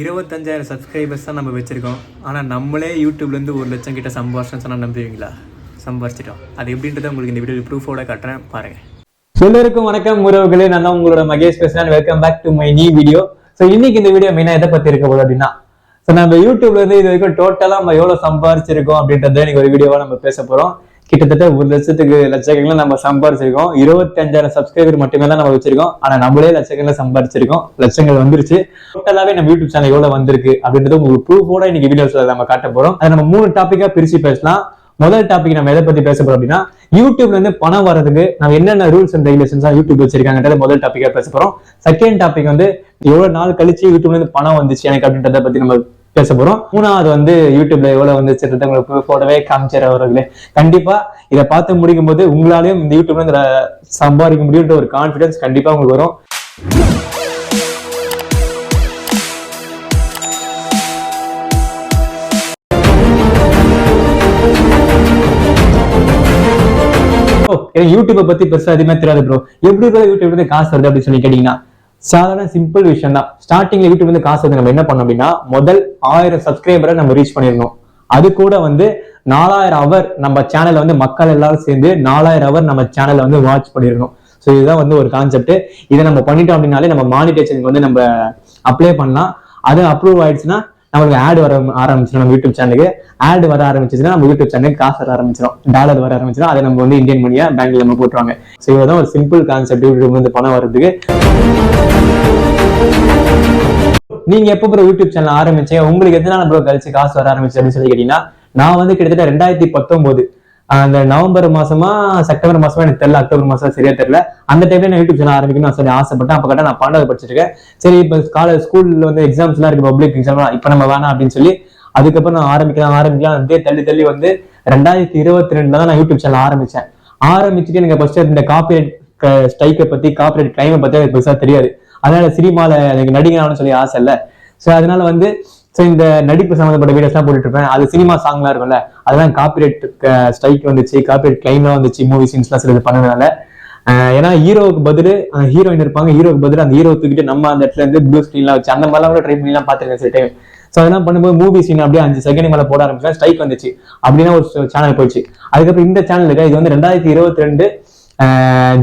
இருபத்தஞ்சாயிரம் சப்ஸ்கிரைபர்ஸ் தான் நம்ம வச்சுருக்கோம். ஆனால் நம்மளே யூடியூப்லேருந்து ஒரு லட்சம் கிட்ட சம்பாரிச்சோம் சொன்னால் நம்புவீங்களா? சம்பாரிச்சிட்டோம். அது எப்படின்றத உங்களுக்கு இந்த வீடியோ ப்ரூஃபோட காட்டுறேன். பாருங்கள் எல்லோருக்கும் வணக்கம். உறவுகளே நான் தான் உங்களோட மகேஷ் பேசுகிறேன் welcome back to my new video so இன்னைக்கு இந்த வீடியோ மெயினாக எதை பத்தி இருக்க போதும் அப்படின்னா ஸோ நம்ம யூடியூப்ல இருந்து இது வரைக்கும் டோட்டலா நம்ம எவ்வளவு சம்பாரிச்சிருக்கோம் அப்படின்றத இன்னைக்கு ஒரு வீடியோவா நம்ம பேச போறோம். கிட்டத்தட்ட ஒரு லட்சத்துக்கு லட்சக்கணக்கில் நம்ம சம்பாரிச்சிருக்கோம். இருபத்தி அஞ்சாயிரம் சப்ஸ்கிரைபர் மட்டுமே தான் நம்ம வச்சிருக்கோம். ஆனா நம்மளே லட்சக்கணக்கில் சம்பாரிச்சிருக்கோம். லட்சங்கள் வந்துருச்சு. டோட்டலாவே நம்ம யூடியூப் சேனல் எவ்வளவு வந்திருக்கு அப்படின்றது உங்களுக்கு ப்ரூஃபோட இன்னைக்கு வீடியோஸ்ல நம்ம காட்ட போறோம். அதை நம்ம மூணு டாபிக்கா பிரிச்சு பேசலாம். முதல் டாபிக் நம்ம எதை பத்தி பேச போறோம் அப்படின்னா யூடியூப்ல இருந்து பணம் வர்றதுக்கு நம்ம என்னென்ன ரூல்ஸ் அண்ட் ரெகுலேஷன்ஸ் யூடியூப் வச்சிருக்காங்கன்றத முதல் டாபிக்கா பேச போறோம். செகண்ட் டாபிக் வந்து எவ்வளவு நாள் கழிச்சு யூடியூப்ல இருந்து பணம் வந்துச்சு எனக்கு அப்படின்றத பத்தி நம்ம பேச போறோம் மூணாவது வந்து யூடியூப்ல எவ்வளவு வந்து சிறுத்தங்களுக்கு போடவே காமிச்சார் அவர்களே. கண்டிப்பா இதை பார்த்து முடிக்கும் போது உங்களாலையும் இந்த யூடியூப்ல இருந்து சம்பாதிக்க முடியுன்ற ஒரு கான்பிடன்ஸ் கண்டிப்பா உங்களுக்கு வரும். யூடியூப்பை பத்தி பெருசா எதுவுமே தெரியாது ப்ரோ எப்படி ப்ரோ யூடியூப்ல இருந்து காசு வருது அப்படின்னு சொல்லி கேட்டீங்கன்னா சாதாரண சிம்பிள் விஷயம் தான் ஸ்டார்டிங்ல யூடியூப் வந்து காசு வந்து நம்ம என்ன பண்ணோம் அப்படின்னா முதல் ஆயிரம் சப்ஸ்கிரைபரை நம்ம ரீச் பண்ணிடணும். அது கூட வந்து நாலாயிரம் அவர் நம்ம சேனல்ல வந்து மக்கள் எல்லாரும் சேர்ந்து நாலாயிரம் அவர் நம்ம சேனல்ல வந்து வாட்ச் பண்ணிடணும். ஸோ இதுதான் வந்து ஒரு கான்செப்ட் இதை நம்ம பண்ணிட்டோம் அப்படின்னாலே நம்ம மானிட்டேஷனுக்கு வந்து நம்ம அப்ளை பண்ணலாம். அது அப்ரூவ் ஆயிடுச்சுன்னா நம்மளுக்கு ஆடு வர ஆரம்பிச்சிடும் நம்ம யூடியூப் சேனலுக்கு ஆட் வர ஆரம்பிச்சதுன்னா நம்ம யூடியூப் சேனலுக்கு காசு வர ஆரம்பிச்சிடும் டாலர் வர ஆரம்பிச்சிடும் அதை நம்ம வந்து இந்தியன் மணியா பேங்க்ல நம்ம போட்டுருவாங்க. ஸோ இதுதான் ஒரு சிம்பிள் கான்செப்ட் யூடியூப் வந்து பணம் வர்றதுக்கு. நீங்க எப்போ ப்ரோ யூடியூப் சேனல் ஆரம்பிச்சீங்க? உங்களுக்கு எத்தனை ப்ரோ கழிச்சு காசு வர ஆரம்பிச்சு அப்படின்னு சொல்லி கேட்டீங்கன்னா நான் வந்து கிட்டத்தட்ட ரெண்டாயிரத்தி பத்தொன்பது அந்த நவம்பர் மாசமா செப்டம்பர் மாசமா எனக்கு தெரியல அக்டோபர் மாசம் சரியா தெரியல. அந்த டைம்ல நான் யூடியூப் சேனல் ஆரம்பிக்கணும்னு சொல்லி ஆசைப்பட்டேன். அப்ப கட்ட நான் பன்னெண்டாவது படிச்சிருக்கேன். சரி இப்போ காலேஜ் ஸ்கூல்ல வந்து எக்ஸாம்ஸ் எல்லாம் இருக்கு பப்ளிக் எக்ஸாம் இப்ப நம்ம வேணாம் அப்படின்னு சொல்லி அதுக்கப்புறம் நான் ஆரம்பிக்கலாம் ஆரம்பிக்கலாம் அப்படியே தள்ளி தள்ளி வந்து ரெண்டாயிரத்தி இருபத்தி ரெண்டுல தான் நான் யூடியூப் சேனல் ஆரம்பிச்சேன். ஆரம்பிச்சுட்டு எனக்கு ஃபர்ஸ்ட் இந்த காப்பிரைட் ஸ்ட்ரைக்கை பத்தி காப்பிரைட் கிளைமை பத்தி எனக்கு பெருசா தெரியாது. அதனால சினிமால எனக்கு நடிகனாலும் சொல்லி ஆசை இல்லை. ஸோ அதனால வந்து ஸோ இந்த நடிப்பு சம்மந்தப்பட்ட வீடியோஸ்லாம் போட்டுட்டு இருப்பேன் அது சினிமா சாங்லாம் இருக்கும்ல அதெல்லாம் காப்பிரைட் ஸ்ட்ரைக் வந்துச்சு காப்பிரைட் கிளைம்லாம் வந்துச்சு மூவி சீன்ஸ்லாம் சில இது பண்ணதுனால. ஏன்னா ஹீரோவுக்கு பதில் ஹீரோயின் இருப்பாங்க. ஹீரோக்கு பதில் அந்த ஹீரோ தூக்கிட்டு நம்ம அந்த இடத்துல இருந்து ப்ளூ ஸ்க்ரீன்லாம் வச்சு அந்த மாதிரிலாம் கூட ட்ரை பண்ணிலாம் பார்த்துருக்கேன் சில டைம் ஸோ அதெல்லாம் பண்ணும்போது மூவி சீன் அப்படியே அஞ்சு செகண்ட் மேலே போட ஆரம்பிச்சேன் ஸ்ட்ரைக் வந்துச்சு. அப்படின்னா ஒரு சேனல் போச்சு. அதுக்கப்புறம் இந்த சேனலுக்கு இது வந்து ரெண்டாயிரத்தி இருபத்தி ரெண்டு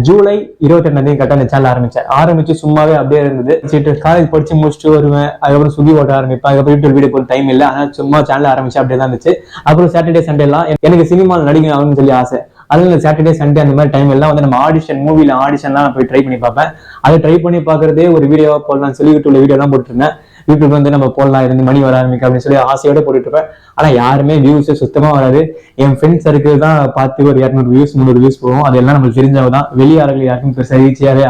ஜூலை இருபத்தி ரெண்டாம் தேதி கரெக்டாக அந்த சேனல் ஆரம்பிச்சேன் ஆரம்பிச்சு சும்மாவே அப்படியே இருந்தது. சரி காலேஜ் படிச்சு முடிச்சுட்டு வருவேன். அதுக்கப்புறம் சுகி ஓட்ட ஆரம்பிப்பேன். அதுக்கப்புறம் யூடியூப் வீடியோ போகிற டைம் இல்லை. ஆனால் சும்மா சேனல் ஆரம்பிச்சு அப்படியே தான் இருந்துச்சு. அப்புறம் சாட்டர்டே சண்டேலாம் எனக்கு சினிமாவில் நடிக்கணும் ஆகணும்னு சொல்லி ஆசை. அதில் சாட்டர்டே சண்டே அந்த மாதிரி டைம் எல்லாம் வந்து நம்ம ஆடிஷன் மூவில ஆடிஷன்லாம் நான் போய் ட்ரை பண்ணி பார்ப்பேன். அதை ட்ரை பண்ணி பார்க்கறதே ஒரு வீடியோவாக போடலாம்னு சொல்லி யூடியூப்ல வீடியோலாம் போட்டுருந்தேன் யூடியூப் வந்து நம்ம போடலாம் இருந்து மணி வர ஆரம்பிக்கும் அப்படின்னு சொல்லி ஆசையோட போட்டுட்டு இருப்பேன் ஆனா யாருமே வியூஸ் சுத்தமா வராது. என் ஃப்ரெண்ட்ஸ் சர்க்கிள் தான் பார்த்து ஒரு இரநூறு வியூஸ் முந்நூறு வியூஸ் போகும். அதெல்லாம் நம்மளுக்கு தெரிஞ்சவங்க தான். வெளியாளர்கள் யாருக்கும் பெருசாக ரீச்சியாவே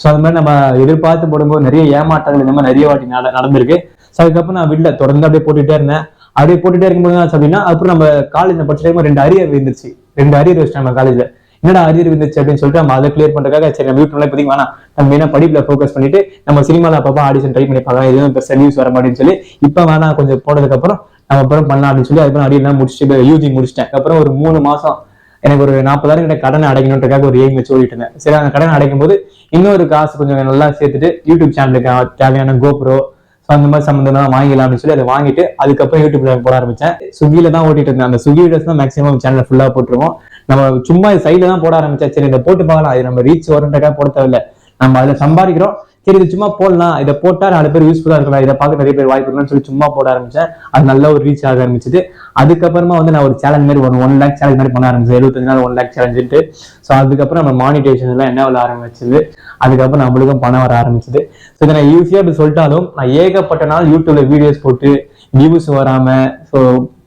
ஸோ அது மாதிரி நம்ம எதிர்பார்த்து போடும்போது நிறைய ஏமாற்றங்கள் இந்த மாதிரி நிறைய வாட்டி நட நடந்திருக்கு. ஸோ அதுக்கப்புறம் நான் வீட்டில் தொடர்ந்து அப்படியே போட்டுட்டே இருந்தேன். அப்படியே போட்டுட்டே இருக்கும்போது அப்படின்னா அப்புறம் நம்ம காலேஜ் டைம் ரெண்டு அரியர் இருந்துச்சு. ரெண்டு அரியர் வச்சு நம்ம காலேஜ்ல என்னடா அரியர் இருந்துச்சு அப்படின்னு சொல்லிட்டு நம்ம அதை கிளியர் பண்றதுக்காக சரி நம்ம யூடியூப்ல இப்போதைக்கு வேணாம். நம்ம மெயினா படிப்புல ஃபோக்கஸ் பண்ணிட்டு நம்ம சினிமாவில் அப்பப்போ ஆடிஷன் ட்ரை பண்ணி பார்க்கலாம். எதுவும் பெருசாக நியூஸ் வர மாட்டேன்னு சொல்லி இப்போ வேணாம் கொஞ்சம் போனதுக்கு அப்புறம் நம்ம அப்புறம் பண்ணலாம் அப்படின்னு சொல்லி அதுக்கப்புறம் அரியர்லாம் முடிச்சுட்டு யூஜி முடிச்சிட்டேன். அப்புறம் ஒரு மூணு மாசம் எனக்கு ஒரு நாற்பதாயிரம் கிட்ட கடனை அடைக்கணுன்றதுக்காக ஒரு எய்ம் வச்சு ஓடிட்டு இருந்தேன். சரி அந்த கடனை அடைக்கும் போது இன்னொரு காசு கொஞ்சம் நல்லா சேர்த்துட்டு யூடியூப் சேனலுக்கு தேவையான கோப்ரோ ஸோ அந்த மாதிரி சம்மந்தமாக வாங்கிக்கலாம் அப்படின்னு சொல்லி அதை வாங்கிட்டு அதுக்கப்புறம் யூடியூப்ல போட ஆரம்பிச்சேன். ஸ்விக்கில தான் ஓட்டிட்டு இருந்தேன். அந்த ஸ்விக்கி வீடியோஸ் தான் மேக்ஸிமம் சேனல் ஃபுல்லா போட்டுருவோம். நம்ம சும்மா சைடில் தான் போட ஆரம்பிச்சா சரி இதை போட்டு பார்க்கலாம். அது நம்ம ரீச் வரன்றக்காக போட தேவையில்ல. நம்ம அதில் சம்பாதிக்கிறோம். சரி இது சும்மா போடலாம். இதை போட்டா நாலு பேர் யூஸ்ஃபுல்லா இருக்கலாம். இதை பார்க்க நிறைய பேர் வாய்ப்பு இருக்கலாம்னு சொல்லி சும்மா போட ஆரம்பிச்சேன். அது நல்ல ஒரு ரீச் ஆக ஆரம்பிச்சது. அதுக்கப்புறமா வந்து நான் ஒரு சேலஞ்ச் மாதிரி ஒன் ஒன் லேக் சேலஞ்ச் மாதிரி பண்ண ஆரம்பிச்சேன். எழுபத்தஞ்சு நாள் ஒன் லேக் சேலஞ்சுட்டு ஸோ அதுக்கப்புறம் நம்ம மானிட்டேஷன் எல்லாம் என்ன வர ஆரம்பிச்சது? அதுக்கப்புறம் நம்மளுக்கும் பணம் வர ஆரம்பிச்சது. ஸோ இதை நான் ஈஸியாக இப்படி சொல்லிட்டாலும் நான் ஏகப்பட்ட நாள் யூடியூப்ல வீடியோஸ் போட்டு வியூஸ் வராம ஸோ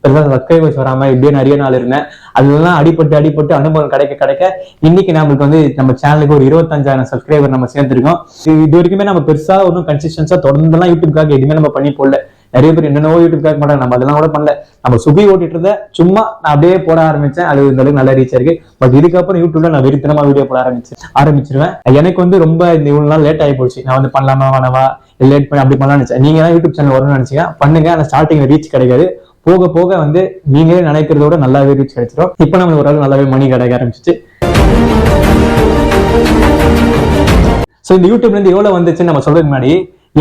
பெருசாக சப்ஸ்கிரைபர்ஸ் வராம இப்படியே நிறைய நாள் இருந்தேன். அதெல்லாம் அடிபட்டு அடிபட்டு அனுபவம் கிடைக்க கிடைக்க இன்னைக்கு நம்மளுக்கு வந்து நம்ம சேனலுக்கு ஒரு இருபத்தஞ்சாயிரம் சப்ஸ்கிரைபர் நம்ம சேர்ந்துருக்கோம். இது வரைக்குமே நம்ம பெருசா ஒன்றும் கன்சிஸ்டன்ஸாக தொடர்ந்துலாம் யூடியூப்காக எதுவுமே நம்ம பண்ணி போடல. நிறைய பேர் என்னென்னவோ யூடியூப்காக மாட்டாங்க நம்ம அதெல்லாம் கூட பண்ணல. நம்ம சுபி ஓட்டிட்டு இருந்த சும்மா நான் அப்படியே போட ஆரம்பிச்சேன். அது இந்த அளவுக்கு நல்லா ரீச் ஆயிருக்கு பட் இதுக்கப்புறம் யூடியூப்ல நான் வெறித்தனமா வீடியோ போட ஆரம்பிச்சேன் ஆரம்பிச்சிருவேன். எனக்கு வந்து ரொம்ப இந்த இவ்வளவு நாள் லேட் ஆகி போச்சு நான் வந்து பண்ணலாமா வேணவா லேட் பண்ணி அப்படி பண்ணலாம்னு நினைச்சேன். நீங்க தான் யூடியூப் சேனல் வரணும்னு நினைச்சீங்க. பண்ணுங்க. அந்த ஸ்டார்டிங் ரீச் கிடைக்காது. போக போக வந்து நீங்களே நினைக்கிறத விட நல்லாவே ரீச் கிடைச்சிடும் இப்போ நம்ம ஓரளவு நல்லாவே மணி கிடைக்க ஆரம்பிச்சிச்சு. ஸோ இந்த யூடியூப்ல இருந்து எவ்வளவு வந்துச்சுன்னு நம்ம சொல்றதுக்கு முன்னாடி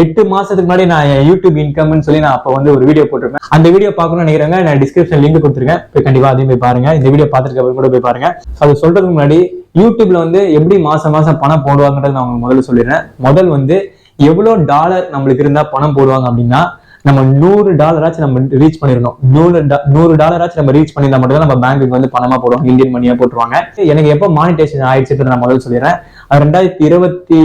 எட்டு மாசத்துக்கு முன்னாடி நான் யூடியூப் இன்கம்னு சொல்லி நான் அப்போ வந்து ஒரு வீடியோ போட்டிருப்பேன். அந்த வீடியோ பார்க்கணும்னு நினைக்கிறாங்க நான் டிஸ்கிரிப்ஷன் லிங்க் கொடுத்துருக்கேன். போய் கண்டிப்பா அதையும் போய் பாருங்க. இந்த வீடியோ பார்த்துட்டு அப்புறம் கூட போய் பாருங்க. அது சொல்றதுக்கு முன்னாடி யூடியூப்ல வந்து எப்படி மாசம் மாசம் பணம் போடுவாங்கன்றது நான் உங்களுக்கு முதல்ல சொல்லிடுறேன். முதல் வந்து எவ்வளவு டாலர் நம்மளுக்கு இருந்தா பணம் போடுவாங்க அப்படின்னா நம்ம நூறு டாலராச்சும் நம்ம ரீச் பண்ணிருந்தோம். நூறு நூறு டாலராச்சும் நம்ம ரீச் பண்ணிருந்தா மட்டும் தான் நம்ம பேங்க்குக்கு வந்து பணமா போடுவாங்க இந்தியன் மணியா போட்டுருவாங்க. எனக்கு எப்போ மானிட்டேஷன் ஆயிடுச்சுன்றத நான் முதல்ல சொல்லிடுறேன். அது ரெண்டாயிரத்தி இருபத்தி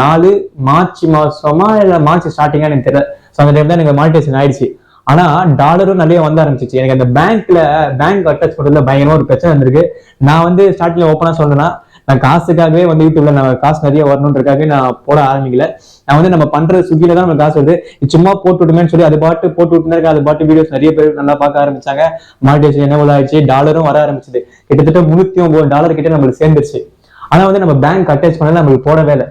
நாலு மார்ச் மாசமா இல்ல மார்ச் ஸ்டார்டிங்கா எனக்கு தெரியல. ஸோ அந்த டைம் தான் எனக்கு மானிட்டேஷன் ஆயிடுச்சு. ஆனா டாலரும் நிறைய வந்த ஆரம்பிச்சிச்சு. எனக்கு அந்த பேங்க்ல பேங்க் அட்டாச் பண்றதுல பயங்கரமா ஒரு பிரச்சனை வந்திருக்கு. நான் வந்து ஸ்டார்டிங்ல ஓப்பனா சொன்னேன்னா நான் காசுக்காகவே வந்து யூடியூப்ல நான் காசு நிறைய வரணுன்றதுக்காகவே நான் போட ஆரம்பிக்கல. நான் வந்து நம்ம பண்ற சுகில தான் நம்ம காசு வருது. சும்மா போட்டு விட்டுமேன்னு சொல்லி அது பாட்டு போட்டு விட்டுருக்கா அது பாட்டு வீடியோஸ் நிறைய பேர் நல்லா பார்க்க ஆரம்பிச்சாங்க. மானிட்டேஷன் என்ன ஆயிடுச்சு? டாலரும் வர ஆரம்பிச்சது. கிட்டத்தட்ட முன்னூத்தி ஒன்பது டாலர் கிட்ட நம்மளுக்கு சேர்ந்துருச்சு. ஆனா வந்து நம்ம பேங்க் அட்டாச் பண்ணல நம்மளுக்கு போடவே இல்லை.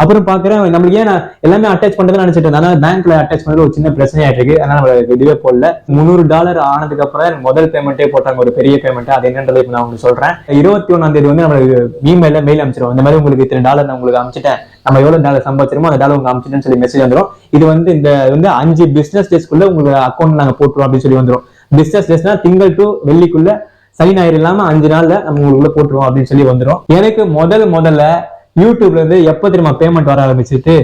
அப்புறம் பாக்குறேன் நம்மளுக்கு ஏன் எல்லாமே அட்டாச் பண்றது நினைச்சிட்டு இருந்தேன். பேங்க்ல அட்டாச் பண்ணது ஒரு சின்ன பிரச்சனை ஆயிட்டு இருக்கு. அதனால நம்மளுக்கு இதுவே போடல. முந்நூறு டாலர் ஆனதுக்கு அப்புறம் எனக்கு முதல் பேமெண்ட்டே போட்டாங்க ஒரு பெரிய பேமெண்ட் அது என்னன்றது இப்ப நான் உங்களுக்கு சொல்றேன். இருபத்தி ஒன்னாம் தேதி வந்து நம்மளுக்கு இமெயில மெயில் அமைச்சிருவோம் இந்த மாதிரி உங்களுக்கு இத்தனை டாலர் நான் உங்களுக்கு அமைச்சிட்டேன் நம்ம எவ்வளவு டாலர் சம்பாதிச்சிருமோ அந்த டாலர் உங்களுக்கு அமைச்சிட்டேன்னு சொல்லி மெசேஜ் வந்துடும் இது வந்து இந்த வந்து அஞ்சு பிசினஸ் டேஸ்க்குள்ள உங்களுக்கு அக்கௌண்ட் நாங்க போட்டுருவோம் அப்படின்னு சொல்லி வந்துரும். பிசினஸ் டேஸ்னா திங்கள் டு வெள்ளிக்குள்ள சனி ஞாயிறு இல்லாம அஞ்சு நாள்ல நம்ம உங்களுக்குள்ள போட்டுருவோம் அப்படின்னு சொல்லி வந்துரும். எனக்கு முதல் முதல்ல யூடியூப்ல இருந்து எப்ப தெரியுமா பேமெண்ட் வர ஆரம்பிச்சிட்டு?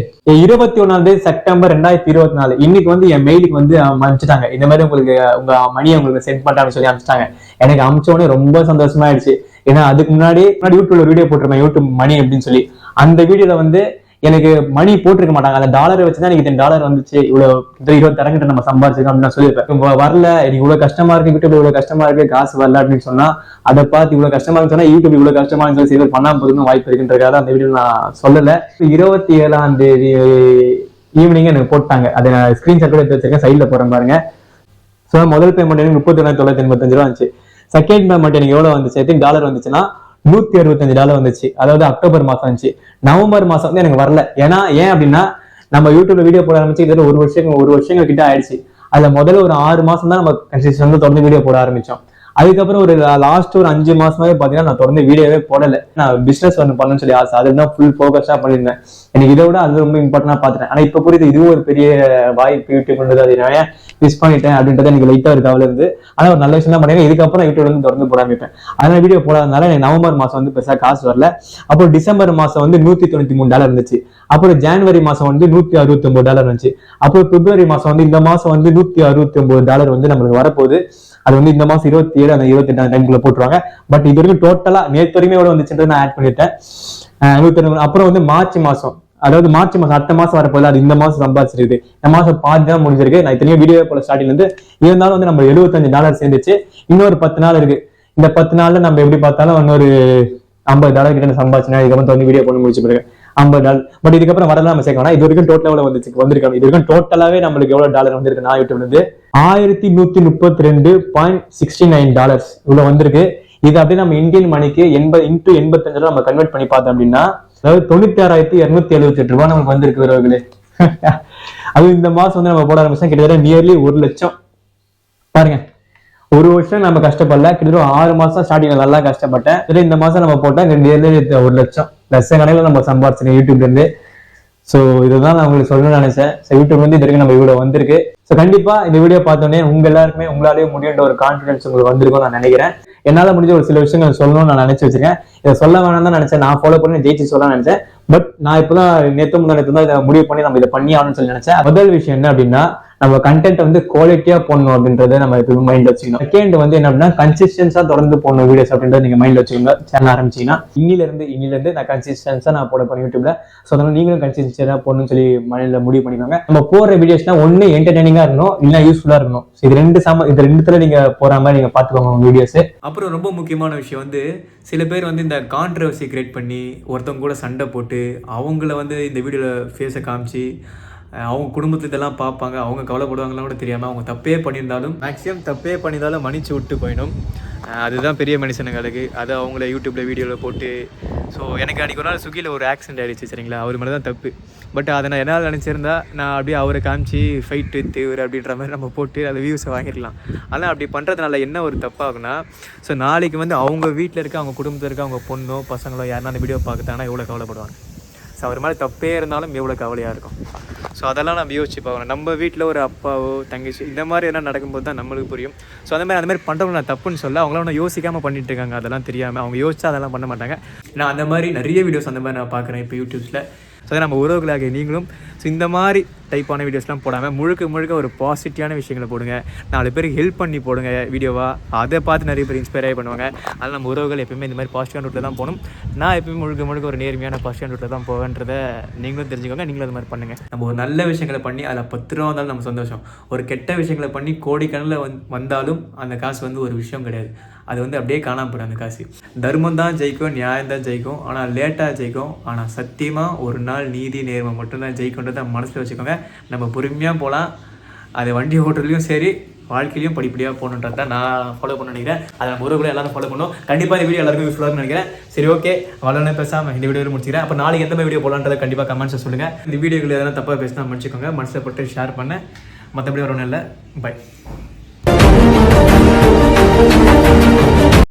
இருபத்தி ஒன்னாம் தேதி செப்டம்பர் ரெண்டாயிரத்தி இருபத்தி நாலு இன்னைக்கு வந்து என் மெயிலுக்கு வந்து அனுப்பிச்சிட்டாங்க. இந்த மாதிரி உங்களுக்கு உங்க மணியை உங்களுக்கு சென்ட் பண்றாங்கன்னு சொல்லி அனுப்பிச்சிட்டாங்க. எனக்கு அனுப்பிச்ச உடனே ரொம்ப சந்தோஷமா ஆயிடுச்சு ஏன்னா அதுக்கு முன்னாடி முன்னாடி யூடியூப்ல வீடியோ போட்டிருப்பேன். யூடியூப் மணி அப்படின்னு சொல்லி. அந்த வீடியோல வந்து எனக்கு மணி போட்டிருக்க மாட்டாங்க. அந்த டாலரை வச்சு தான் எனக்கு இத்தனை டாலர் வந்துச்சு. இவ்வளவு இந்த இருபது தரங்கிட்ட நம்ம சம்பாதிச்சிருக்கோம் அப்படின்னு நான் சொல்லியிருப்பேன். வரல. எனக்கு இவ்வளவு கஷ்டமா இருக்கு. யூடியூப் இவ்வளவு கஷ்டமா இருக்கு. காசு வரல அப்படின்னு சொன்னா அதை பார்த்து இவ்வளவு கஷ்டமா இருக்குன்னு சொன்னா யூடியூப் இவ்வளவு கஷ்டமா இருக்கு சொல்லி சிலர் பண்ணாம போதுன்னு வாய்ப்பு இருக்குன்றக்காக அந்த வீடியோ நான் சொல்லல. இருபத்தி ஏழாம் தேதி ஈவினிங் எனக்கு போட்டாங்க. அதை நான் ஸ்கிரீன்ஷாட் கூட எடுத்து வச்சிருக்கேன். சைட்ல போறேன் பாருங்க. ஸோ முதல் பேமெண்ட் எனக்கு முப்பத்தி ஒன்று தொள்ளாயிரத்தி எண்பத்தஞ்சு ரூபா இருந்துச்சு செகண்ட் பேமெண்ட் எனக்கு எவ்வளவு வந்துச்சு? ஐ திங்க் டாலர் வந்துச்சுன்னா நூத்தி அறுபத்தஞ்சு டாலர் வந்துச்சு. அதாவது அக்டோபர் மாசம் வந்துச்சு. நவம்பர் மாசம் வந்து எனக்கு வரல. ஏன்னா ஏன் அப்படின்னா நம்ம யூடியூப்ல வீடியோ போட ஆரம்பிச்சு இதுல ஒரு வருஷம் ஒரு வருஷங்கள் கிட்ட ஆயிடுச்சு. அதுல முதல்ல ஒரு ஆறு மாசம் தான் நம்ம கன்சிஸ்டன்ட் தொடர்ந்து வீடியோ போட ஆரம்பிச்சோம். அதுக்கப்புறம் ஒரு லாஸ்ட் ஒரு அஞ்சு மாசமாவே பாத்தீங்கன்னா நான் தொடர்ந்து வீடியோவே போடல. நான் பிசினஸ் ஒன்று பண்ணணும்னு சொல்லி ஆசை. அதுதான் ஃபுல் ஃபோக்கஸா பண்ணியிருந்தேன். எனக்கு இதை விட அது ரொம்ப இம்பார்ட்டன்டா பாத்துட்டேன். ஆனா இப்ப புரியுது இதுவும் ஒரு பெரிய வாய்ப்பு யூடியூப்ன்றது அது நான் மிஸ் பண்ணிட்டேன் அப்படின்றது எனக்கு லைட்டா ஒரு கவலை இருந்து. ஆனா ஒரு நல்ல விஷயம் தான் பண்ணேன் இதுக்கப்புறம் யூடியூப்ல இருந்து தொடர்ந்து போட ஆரம்பிப்பேன். அதனால வீடியோ போடாதனால எனக்கு நவம்பர் மாசம் வந்து பெருசா காசு வரல. அப்புறம் டிசம்பர் மாசம் வந்து நூத்தி தொண்ணூத்தி மூணு டாலர் இருந்துச்சு. அப்புறம் ஜனவரி மாசம் வந்து நூத்தி அறுபத்தி ஒன்பது டாலர் இருந்துச்சு. அப்புறம் பிப்ரவரி மாசம் வந்து இந்த மாசம் வந்து நூத்தி அறுபத்தி ஒன்பது டாலர் வந்து நம்மளுக்கு வரப்போகுது. அது வந்து இந்த மாசம் இருபத்தி ஏழு அந்த இருபத்தி எட்டாம் டைம்குள்ள போட்டுருவாங்க. பட் இது வரைக்கும் டோட்டலா நேற்று வரைக்கும் எவ்வளவு வந்துச்சுன்றது நான் ஆட் பண்ணிட்டேன். இருபத்தி அப்புறம் வந்து மார்ச் மாசம். அதாவது மார்ச் மாசம் அடுத்த மாசம் வரப்போகுது. அது இந்த மாசம் சம்பாதிச்சிருக்கு இந்த மாசம் பாதி தான் முடிஞ்சிருக்கு. நான் இத்தனையும் வீடியோ போல ஸ்டார்டிங்ல இருந்து இருந்தாலும் வந்து நம்ம எழுபத்தஞ்சு டாலர் சேர்ந்துச்சு. இன்னொரு பத்து நாள் இருக்கு. இந்த பத்து நாள்ல நம்ம எப்படி பார்த்தாலும் இன்னொரு ஐம்பது டாலர் கிட்ட சம்பாதிச்சுனா இதுக்கப்புறம் வந்து வீடியோ போட்டு முடிச்சு பிறகு ஐம்பது டாலர் பட் இதுக்கப்புறம் வரலாம் நம்ம சேர்க்க வேணாம் இது வரைக்கும் டோட்டல் எவ்வளவு வந்துச்சு? வந்திருக்காங்க. இது வரைக்கும் டோட்டலாவே நம்மளுக்கு எவ்வளவு டாலர் வந்திருக்கு? நான் யூடியூப்ல இருந்து ஆயிரத்தி நூத்தி முப்பத்தி ரெண்டு பாயிண்ட் சிக்ஸ்டி நைன் டாலர்ஸ் இவ்வளவு வந்திருக்கு. இது அப்படியே நம்ம இந்தியன் மணிக்கு எண்பது இன்டூ எண்பத்தஞ்சு ரூபா நம்ம கன்வெர்ட் பண்ணி பார்த்தோம் அப்படின்னா அதாவது தொண்ணூத்தி ஆறாயிரத்தி இருநூத்தி எழுபத்தி எட்டு ரூபாய் நமக்கு வந்திருக்கு உறவுகளே அது இந்த மாசம் வந்து நம்ம போட ஆரம்பிச்சா கிட்டத்தட்ட நியர்லி ஒரு லட்சம். பாருங்க. ஒரு வருஷம் நம்ம கஷ்டப்படல. கிட்டத்தட்ட ஆறு மாசம் ஸ்டார்டிங்ல நல்லா கஷ்டப்பட்டேன். இந்த மாசம் நம்ம போட்டா நியர்லி ஒரு லட்சம். லட்சம் கணக்கில் நம்ம சம்பாரிச்சிருக்கோம் யூடியூப்லேருந்து. ஸோ இதுதான் நான் உங்களுக்கு சொல்லணும்னு நினைச்சேன். ஸோ யூடியூப் வந்து இது வரைக்கும் நம்ம இவ்வளோ வந்திருக்கு. ஸோ கண்டிப்பாக இந்த வீடியோ பார்த்தோன்னே உங்கள் எல்லாருக்குமே உங்களாலேயே முடியுன்ற ஒரு கான்ஃபிடன்ஸ் உங்களுக்கு வந்திருக்கும் நான் நினைக்கிறேன். என்னால் முடிஞ்ச ஒரு சில விஷயங்கள் சொல்லணும்னு நான் நினச்சி வச்சிருக்கேன். இதை சொல்ல வேணாம் தான் நினச்சேன். நான் ஃபாலோ பண்ணி ஜெயிச்சு சொல்ல நினச்சேன். பட் நான் இப்பதான் நேற்று முன்னாடி தான் இதை முடிவு பண்ணி நம்ம இதை பண்ணி ஆகணும்னு சொல்லி நினைச்சேன். முதல் விஷயம் என்ன அப்படின்னா நம்ம கண்டென்ட் வந்து குவாலிட்டியா போடணும் அப்படின்றத நம்ம எப்பவுமே மைண்ட்ல வச்சுக்கணும். செகண்ட் வந்து என்ன அப்படின்னா கன்சிஸ்டன்ஸா தொடர்ந்து போடணும் வீடியோஸ் அப்படின்றத நீங்க மைண்ட்ல வச்சுக்கோங்க. சேனல் ஆரம்பிச்சீங்கன்னா இங்கில இருந்து இங்கில இருந்து நான் கன்சிஸ்டன்ஸா நான் போட போறேன் யூடியூப்ல ஸோ அதனால நீங்களும் கன்சிஸ்டன்ஸா போடணும்னு சொல்லி மைண்ட்ல முடிவு பண்ணிக்கோங்க. நம்ம போடுற வீடியோஸ்னா ஒண்ணு என்டர்டைனிங்கா இருக்கணும் இல்லைன்னா யூஸ்ஃபுல்லா இருக்கணும். இது ரெண்டு சம இது ரெண்டுத்துல நீங்க போற மாதிரி நீங்க பாத்துக்கோங்க உங்க வீடியோஸ் அப்புறம் ரொம்ப முக்கியமான விஷயம் வந்து சில பேர் வந்து இந்த கான்ட்ரவர்சி கிரியேட் பண்ணி ஒருத்தவங்க கூட சண்டை போட்டு அவங்கள வந்து இந்த வீடியோவில் ஃபேஸை காமிச்சு அவங்க குடும்பத்தில் இதெல்லாம் பார்ப்பாங்க. அவங்க கவலைப்படுவாங்கலாம் கூட தெரியாமல் அவங்க தப்பே பண்ணியிருந்தாலும் மேக்ஸிமம் தப்பே பண்ணியிருந்தாலும் மன்னிச்சு விட்டு போயிடும். அதுதான் பெரிய மனுஷனுங்களுக்கு. அதை அவங்கள யூடியூப்பில் வீடியோவில் போட்டு ஸோ எனக்கு அன்றைக்கி ஒரு நாள் சுகியில் ஒரு ஆக்சிடென்ட் ஆகிடுச்சு சரிங்களா? அவர் மேலே தான் தப்பு. பட் அதை நான் என்னால் நினச்சிருந்தா நான் அப்படியே அவரை காமிச்சு ஃபைட்டு தேவர் அப்படின்ற மாதிரி நம்ம போட்டு அதை வியூஸை வாங்கிடலாம். ஆனால் அப்படி பண்ணுறதுனால என்ன ஒரு தப்பாகுனா ஸோ நாளைக்கு வந்து அவங்க வீட்டில் இருக்க அவங்க குடும்பத்தில் இருக்க அவங்க பொண்ணோ பசங்களோ யாருன்னா அந்த வீடியோ பார்க்குறாங்கன்னா எவ்வளோ கவலைப்படுவாங்க? ஸோ அவர் மேலே தப்பே இருந்தாலும் எவ்வளோ கவலையாக இருக்கும். ஸோ அதெல்லாம் நம்ம யோசிச்சு பார்க்கணும். நம்ம வீட்டில் ஒரு அப்பாவோ தங்கச்சி இந்த மாதிரி எல்லாம் நடக்கும்போது தான் நம்மளுக்கு புரியும். ஸோ அந்த மாதிரி அந்த மாதிரி பண்ணுறவங்க நான் தப்புன்னு சொல்ல அவங்களாம் ஒன்றும் யோசிக்காமல் பண்ணிட்டு இருக்காங்க. அதெல்லாம் தெரியாமல் அவங்க யோசிச்சா அதெல்லாம் பண்ண மாட்டாங்க. நான் அந்த மாதிரி நிறைய வீடியோஸ் அந்த மாதிரி நான் பார்க்குறேன். இப்போ யூடியூப்ஸில் ஸோ அதை நம்ம உறவுகளாக நீங்களும் ஸோ இந்த மாதிரி டைப்பான வீடியோஸ்லாம் போடாமல் முழுக்க முழுக்க ஒரு பாசிட்டிவான விஷயங்களை போடுங்க. நாலு பேருக்கு ஹெல்ப் பண்ணி போடுங்க வீடியோவாக அதை பார்த்து நிறைய பேர் இன்ஸ்பயர் ஆகி பண்ணுவாங்க. அதனால் நம்ம உறவுகள் எப்பயுமே இந்த மாதிரி பாசிட்டிவான ரூட்டில் தான் போகணும். நான் எப்பயுமே முழுக்க முழுக்க ஒரு நேர்மையான பாசிட்டிவான ரூட்டில் தான் போவேன்றதை நீங்களும் தெரிஞ்சுக்கோங்க. நீங்களும் அது மாதிரி பண்ணுங்கள் நம்ம ஒரு நல்ல விஷயங்களை பண்ணி அதில் பத்து ரூபா வந்தாலும் நம்ம சந்தோஷம். ஒரு கெட்ட விஷயங்களை பண்ணி கோடிக்கணில் வந் வந்தாலும் அந்த காசு வந்து ஒரு விஷயம் கிடையாது. அது வந்து அப்படியே காணாமல் போயிடும் அந்த காசு. தர்மம் தான் ஜெயிக்கும் நியாயம் தான் ஜெயிக்கும் ஆனால் லேட்டாக ஜெயிக்கும். ஆனால் சத்தியமாக ஒரு நாள் நீதி நேர்மை மட்டும்தான் ஜெயிக்கும்ன்றதை மனசில் வச்சுக்கோங்க. நம்ம பொறுமையாக போகலாம் அது வண்டி ஓட்டுறதுலையும் சரி வாழ்க்கையிலையும் படிப்படியாக போகணுன்றது தான் நான் ஃபாலோ பண்ண நினைக்கிறேன். அதை நம்ம உறவுகளை எல்லாரும் ஃபாலோ பண்ணணும் கண்டிப்பாக இந்த வீடியோ எல்லாருக்கும் யூஸ்ஃபுல்லாக நினைக்கிறேன். சரி ஓகே வளர்ந்து பேசாமல் இந்த வீடியோ முடிச்சிக்கிறேன். அப்போ நாளைக்கு எந்த மாதிரி வீடியோ போகலான்றதை கண்டிப்பாக கமெண்ட்ஸை சொல்லுங்கள் இந்த வீடியோக்கள் எதனா தப்பாக பேசினா மன்னிச்சுக்கோங்க. மனசில் போட்டு ஷேர் பண்ணேன் மற்றபடி வரணும் இல்லை. பை